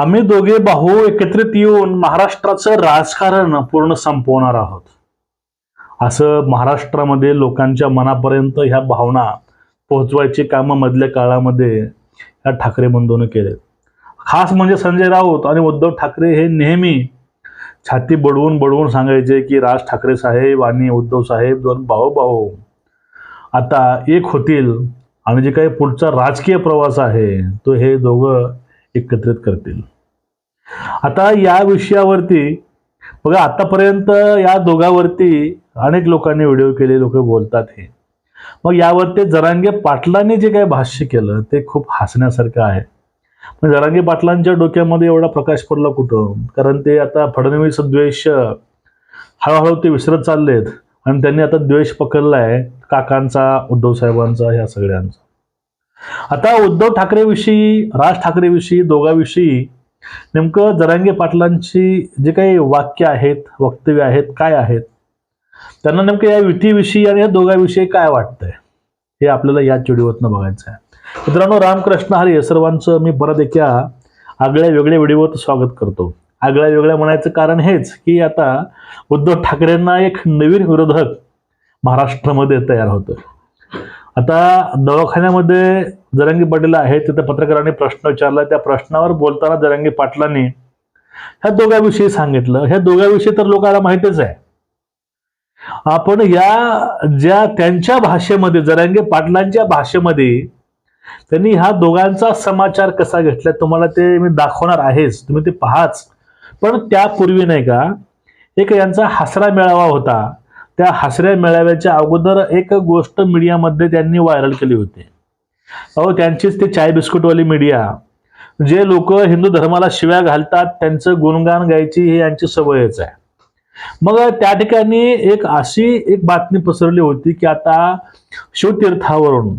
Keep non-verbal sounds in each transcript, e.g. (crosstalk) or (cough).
आम्ही दोघे भाऊ एकत्रित येऊन महाराष्ट्राचं राजकारण पूर्ण संपवणार आहोत. असं महाराष्ट्रामध्ये लोकांच्या मनापर्यंत ह्या भावना पोहोचवायची कामं मधल्या काळामध्ये या ठाकरे बंधूने केले खास म्हणजे संजय राऊत आणि उद्धव ठाकरे हे नेहमी छाती बडवून बडवून सांगायचे की राज ठाकरे साहेब आणि उद्धव साहेब दोन भाऊ भाऊ. आता एक होतील आणि जे काही पुढचा राजकीय प्रवास आहे तो हे दोघं एकत्रित करतील. आता या विषयावरती बघा आतापर्यंत या दोघांवरती अनेक लोकांनी व्हिडिओ केले लोक बोलतात हे. मग यावरती जरांगे पाटलांनी जे काही भाष्य केलं ते खूप हसण्यासारखं आहे. पण जरांगे पाटलांच्या डोक्यामध्ये एवढा प्रकाश पडला कुठं? कारण ते आता फडणवीस द्वेष हळूहळू ते विसरत चाललेत. आणि त्यांनी आता द्वेष पकडलाय काकांचा उद्धव साहेबांचा ह्या सगळ्यांचा. आता उद्धव ठाकरेविषयी राज ठाकरेविषयी दोघांविषयी नेमकं जरांगे पाटलांची जे काही वाक्य आहेत वक्तव्य आहेत काय आहेत त्यांना नेमकं या युतीविषयी आणि या दोघांविषयी काय वाटतंय हे आपल्याला या व्हिडिओतनं बघायचं आहे मित्रांनो रामकृष्ण हरी या सर्वांचं मी परत एका आगळ्या वेगळ्या व्हिडिओत स्वागत करतो. आगळ्या वेगळ्या म्हणायचं कारण हेच की आता उद्धव ठाकरेंना एक नवीन विरोधक महाराष्ट्रामध्ये तयार होतो आता दवाखान्यामध्ये जरांगी पाटील आहेत तिथे पत्रकारांनी प्रश्न विचारला. त्या प्रश्नावर बोलताना जरांगी पाटलांनी ह्या दोघांविषयी सांगितलं. ह्या दोघांविषयी तर लोकांना माहितीच आहे. आपण या ज्या त्यांच्या भाषेमध्ये जरांगे पाटलांच्या भाषेमध्ये त्यांनी ह्या दोघांचा समाचार कसा घेतला तुम्हाला ते मी दाखवणार आहेच. तुम्ही ते पहाच. पण त्यापूर्वी नाही का एक यांचा हसरा मेळावा होता. त्या हसऱ्या मेळाव्याच्या अगोदर एक गोष्ट मीडियामध्ये त्यांनी व्हायरल केली होती. अहो त्यांचीच ते चाय बिस्कुटवाली मीडिया. जे लोक हिंदू धर्माला शिव्या घालतात त्यांचं गुणगान गायची ही यांची सवयच आहे. मग त्या ठिकाणी एक अशी एक बातमी पसरली होती की आता शिवतीर्थावरून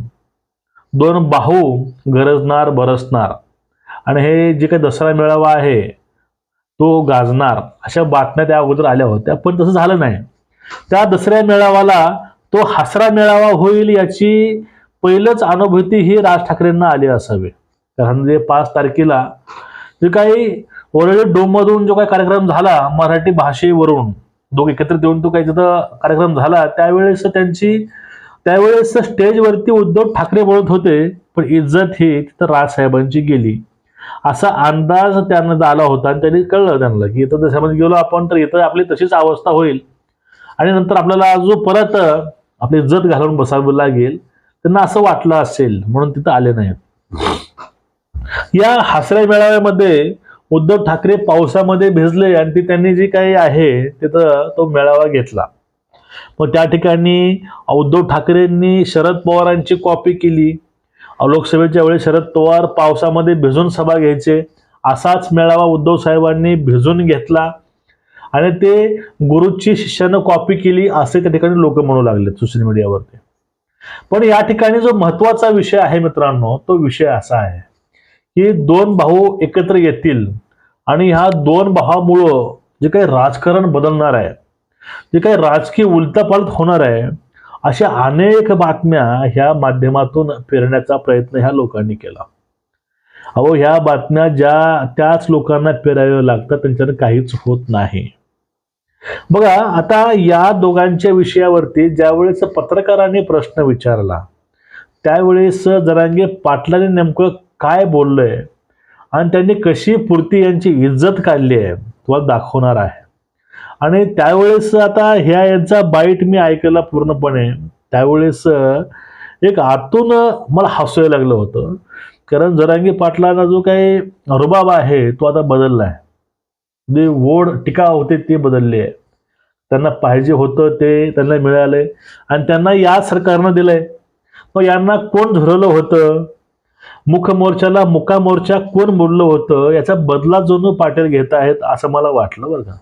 दोन बाहू गरजणार बरसणार. आणि हे जे काही दसरा मेळावा आहे तो गाजणार. अशा बातम्या त्या अगोदर आल्या होत्या पण तसं झालं नाही. त्या दसऱ्या मेळावाला तो हसरा मेळावा होईल याची पहिलंच अनुभूती ही राज ठाकरेंना आली असावी. कारण जे पाच तारखेला जे काही ऑलरेडी डोममधून जो काही कार्यक्रम झाला मराठी भाषेवरून दोघ एकत्रित येऊन तो काही तिथं कार्यक्रम झाला त्यावेळेस त्यांची त्यावेळेस स्टेजवरती उद्धव ठाकरे बोलत होते पण इज्जत ही तिथं राजसाहेबांची गेली. असा अंदाज त्यांना आला होता आणि त्यांनी कळलं त्यांना की इथं देशामध्ये गेलो आपण तर इथं आपली तशीच अवस्था होईल. आणि नंतर आपल्याला जो परत आपली इज्जत घालून बसावं लागेल त्यांना असं वाटलं असेल म्हणून तिथं आले नाहीत. या हासऱ्या मेळाव्यामध्ये उद्धव ठाकरे पावसामध्ये भिजले आणि ते त्यांनी जे काही आहे तिथं तो मेळावा घेतला. मग त्या ठिकाणी उद्धव ठाकरेंनी शरद पवारांची कॉपी केली. लोकसभेच्या वेळी शरद पवार पावसामध्ये भिजून सभा घ्यायचे. असाच मेळावा उद्धव साहेबांनी भिजून घेतला. आणि ते गुरुची शिष्यानं कॉपी केली असे त्या ठिकाणी लोक म्हणू लागले सोशल मीडियावरती पण या ठिकाणी जो महत्त्वाचा विषय आहे मित्रांनो तो विषय असा आहे की दोन भाऊ एकत्र येतील आणि ह्या दोन भावामुळं जे काही राजकारण बदलणार आहे जे काही राजकीय उलटापालट होणार आहे अशा अनेक बातम्या ह्या माध्यमातून पेरण्याचा प्रयत्न ह्या लोकांनी केला. अहो ह्या बातम्या ज्या त्याच लोकांना पेराव्या लागतात त्यांच्यानं काहीच होत नाही. बघा आता या दोघांच्या विषयावरती ज्यावेळेस पत्रकारांनी प्रश्न विचारला त्यावेळेस जरांगे पाटलाने नेमकं काय बोललंय आणि त्यांनी कशी पुरती यांची इज्जत काढली आहे तुम्हाला दाखवणार आहे. आणि त्यावेळेस आता ह्या यांचा बाईट मी ऐकला पूर्णपणे. त्यावेळेस एक आतून मला हसायला लागलं होतं. कारण जरांगी पाटलांना जो काही रुबाब आहे तो आता बदलला आहे जे ओढ टीका होते ते बदलली आहे. त्यांना पाहिजे होतं ते त्यांना मिळालंय. आणि त्यांना या सरकारनं दिलंय. मग यांना कोण झुरवलं होतं? मुखमोर्चाला मुकामोर्चा कोण बोललं होतं? याचा बदला जोनू पाटील घेत आहेत असं मला वाटलं बरं का.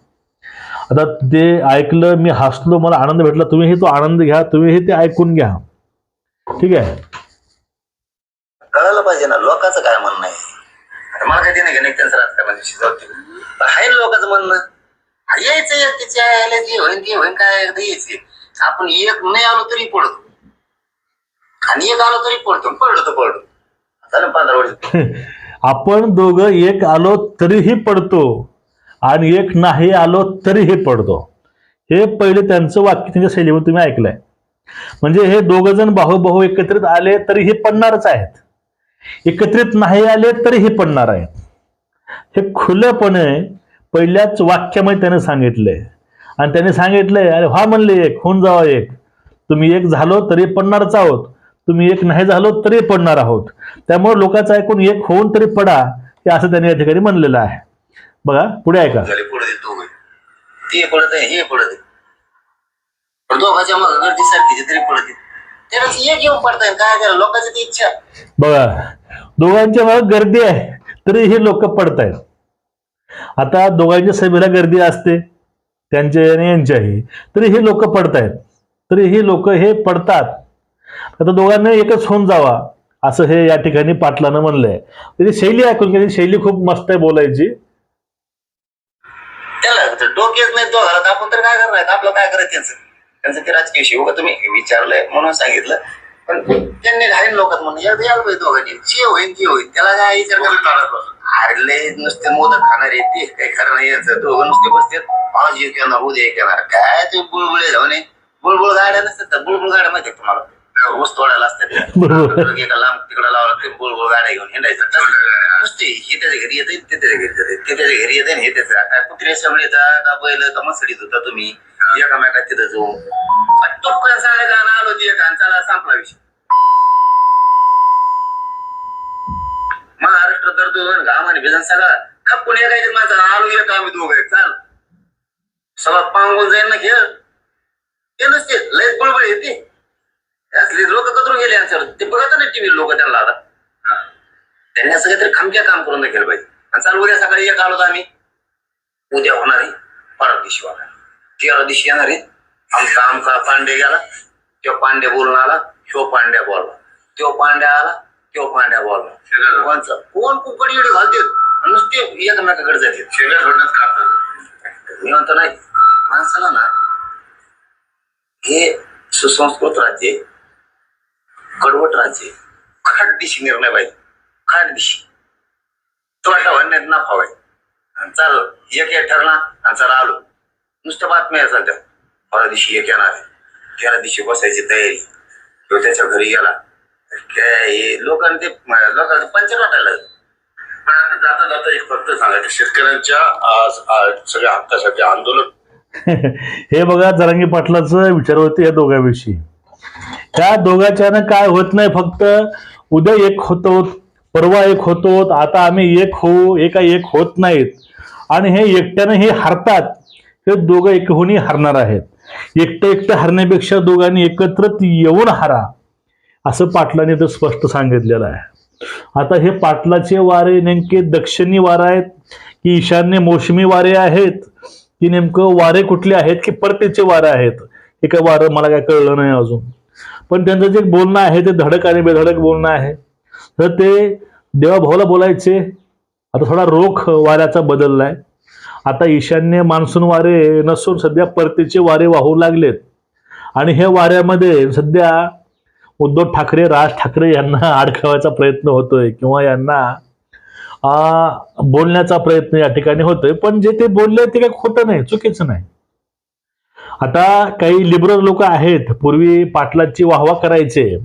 आता ते ऐकलं मी हसलो मला आनंद भेटला. तुम्ही तो आनंद घ्या तुम्ही हे ते ऐकून घ्या. ठीक आहे? कळायला पाहिजे ना लोकांचं काय म्हणणं आहे? मला काही नाही त्यांचं राजकारणाची शिजवतील लोकांचं म्हणणं? यायचं एकटीच्या यायला जे होईन ते होईन काय एकदा यायचे आपण एक नाही आलो तरी पडतो. आणि एक आलो तरी पडतो पडलो तर पडतो आता पंधरा वर्ष. (laughs) आपण दोघं एक आलो तरीही पडतो आणि एक नाही आलो तरीही पडतो. हे पहिले त्यांचं वाक्य त्यांच्या शैलीवर तुम्ही ऐकलंय. म्हणजे हे दोघ जण भाऊ भाऊ एकत्रित आले तरीही पडणारच आहेत. एकत्रित नाही आले तरीही पडणार आहेत. हे खुलेपणे पहिल्याच वाक्यामध्ये त्याने सांगितलंय आणि त्याने सांगितलंय अरे व्हा म्हणले एक होऊन जावा एक. तुम्ही एक झालो तरी पडणारच आहोत. तुम्ही एक नाही झालो तरी पडणार आहोत. त्यामुळे लोकांचं ऐकून एक होऊन तरी पडा हे असं त्यांनी या ठिकाणी म्हणलेलं आहे. बघा पुढे ऐका. झाले पुढे दोघं. ते पडत आहे हे पडत आहे. पण दोघांच्या मग गर्दी सारखी तरी पडत आहे. त्यावेळेस एक येऊन पडताय काय करा लोकांची ती इच्छा. बघा दोघांच्या मागे गर्दी आहे तरी हे लोक पडत आहेत आता दोघांच्या सभेला गर्दी असते त्यांच्या आणि यांच्याही. तरी हे लोक पडत आहेत तरी ही लोक हे पडतात. आता दोघांना एकच होऊन जावा असं हे या ठिकाणी पाटलानं म्हणलंय. त्याची शैली ऐकून घ्या, शैली खूप मस्त आहे बोलायची. त्याला डोकेच नाही तो घरात. आपण तर काय करणार आपलं काय करायचं त्यांचं? त्यांचं ते राजकीय शिव तुम्ही विचारलंय म्हणून सांगितलं. पण त्यांनी घाईन लोकात म्हणून. या पाहिजे दोघांनी. जे होईल ते होईल त्याला काय विचार करत हाडले नुसते मोदक खाणार आहे ते. काही खरं नाही यांचं. दोघं नुसते बसतात. आज एक येणार उद्या एक येणार काय ते बुळबुळे जाऊ नये बुळबुळ गाड्या नसतात तर बुळबुळ गाड्या माहिती तुम्हाला? ऊस तोडायला असतात लांब तिकडे लावला ते बुळबुळ गाड्या घेऊन हिंडायचं. नुसते हे त्याच्या घरी येते ते त्याच्या घरी येते ते त्याच्या घरी येते हे त्याच्या काय कुत्रे सगळे येतात का बैल का मसडीत होता तुम्ही. एकामेका तिथं जाऊन. टोकन सांगायचा आणि आलो ती एका चला संपला विषय. महाराष्ट्र तर तो घाम आणि भिजन सगळा. खपून एकायचं माझा? आलो एक आम्ही दोघं चाल. सगळं पांगून जाईल ना खेळ. ते नसते लयच बळबळ येते त्यातले लोक कचरून गेले यांच्यावर ते बघत नाही टीव्ही लोक त्यांना आता. त्यांनी असं काहीतरी खमक्या काम करून दाखवलं पाहिजे. आणि चाल उद्या सकाळी एक आलो आम्ही. उद्या होणार आहे परवा दिवशी होणार तेरा दिवशी येणार आहे. आमचा आमचा पांडे गेला. तो पांडे बोलून आला. ह्यो पांड्या बोलला. तो पांड्या आला. तो पांड्या बोलला कोणचं कोण कुकडी एवढी घालते नुसते एकमेकाकडे जाते शेल्या सोडण्यात काम मी म्हणतो नाही माणसाला ना हे सुसंस्कृत राज्य कडवट राज्य खाट दिशी निर्णय पाहिजे खाट दिशी तोटा म्हणण्यात नफा पाहिजे आणि चाल एक एक ठरला आणि चला आलो। नुसत्या बातम्या सध्या परवा दिवशी एक येणार तेरा दिवशी बसायची तयारी? तो त्याच्या घरी गेला लोकांना ते लोकांना पंचर वाटायला पण आता जाता जाता एक फक्त सांगायचं शेतकऱ्यांच्या सगळ्या हक्कासाठी आंदोलन. (laughs) हे बघा जरांगी पाटलाचं विचार होते या दोघांविषयी. त्या दोघांच्यानं काय होत नाही फक्त उद्या एक होतो परवा एक होतो आता आम्ही एक होऊ एका एक होत नाहीत. आणि हे एकट्यानं हे हरतात. हे दोघं एकहूनही हरणार आहेत. एकटं एकटं हरण्यापेक्षा दोघांनी एकत्रच येऊन हारा. असं पाटलाने तर स्पष्ट सांगितलेलं आहे. आता हे पाटलाचे वारे नेमके दक्षिणी वारे आहेत की ईशान्य मोसमी वारे आहेत? की नेमकं वारे कुठले आहेत की परतीचे वारे आहेत? हे काय वारं मला काय कळलं नाही अजून. पण त्यांचं जे बोलणं आहे ते धडक आणि बेधडक बोलणं आहे. तर ते देवाभाऊला बोलायचे. आता थोडा रोख वाऱ्याचा बदललाय. आता ईशान्य मान्सून वारे नसून सध्या परतीचे वारे वाहू लागलेत. आणि हे वाऱ्यामध्ये सध्या उद्धव ठाकरे राज ठाकरे यांना अडकावायचा प्रयत्न होतोय किंवा यांना बोलण्याचा प्रयत्न या ठिकाणी होतोय. पण जे ते बोलले ते काही खोटं नाही चुकीचं नाही. आता काही लिबरल लोक आहेत पूर्वी पाटलाची वाहवा करायचे.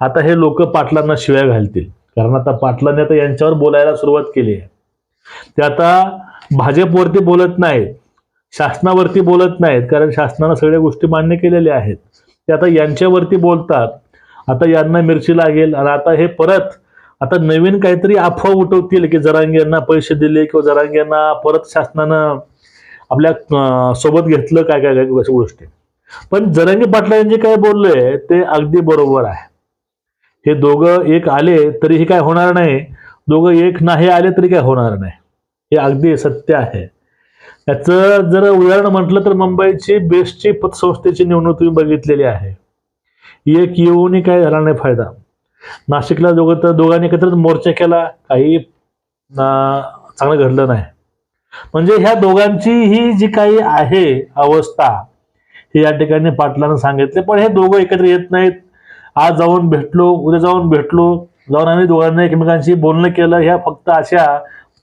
आता हे लोक पाटलांना शिव्या घालतील. कारण आता पाटलांनी आता यांच्यावर बोलायला सुरुवात केली आहे. ते आता भाजपवरती बोलत नाहीत शासनावरती बोलत नाहीत कारण शासनानं सगळ्या गोष्टी मान्य केलेल्या आहेत. ते आता यांच्यावरती बोलतात. आता यांना मिरची लागेल आणि आता हे परत आता नवीन काहीतरी अफवा उठवतील की जरांगे यांना पैसे दिले किंवा जरांगे यांना परत शासनानं आपल्यासोबत घेतलं काय काय काय अशा गोष्टी. पण जरांगे पाटला यांनी काय बोललंय ते अगदी बरोबर आहे. हे दोघं एक आले तरीही काय होणार नाही. दोघं एक नाही आले तरी काय होणार नाही. हे अगदी सत्य आहे. याचं जर उदाहरण म्हटलं तर मुंबईची बेस्टची पतसंस्थेची निवडणूक तुम्ही बघितलेली आहे. एक येऊनही काय झाला नाही फायदा. नाशिकला दोघं तर दोघांनी एकत्रच मोर्चा केला काही अं, चांगलं घडलं नाही. म्हणजे ह्या दोघांची ही जी काही आहे अवस्था हे या ठिकाणी पाटलानं सांगितले. पण हे दोघं एकत्र येत नाहीत. आज जाऊन भेटलो उद्या जाऊन भेटलो. जाऊन आम्ही दोघांनी एकमेकांशी बोलणं केलं. ह्या फक्त अशा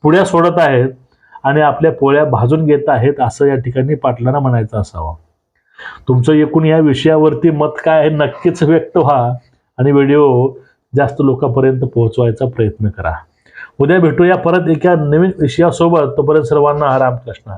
पुढ्या सोडत आहेत आणि आपल्या पोळ्या भाजून घेत आहेत असं या ठिकाणी पाटलांना म्हणायचं असावं. तुमचं एकूण या विषयावरती मत काय आहे नक्कीच व्यक्त व्हा आणि व्हिडिओ जास्त लोकांपर्यंत पोहोचवायचा प्रयत्न करा उद्या भेटूया परत एका नवीन विषयासोबत तोपर्यंत सर्वांना रामकृष्ण हरी.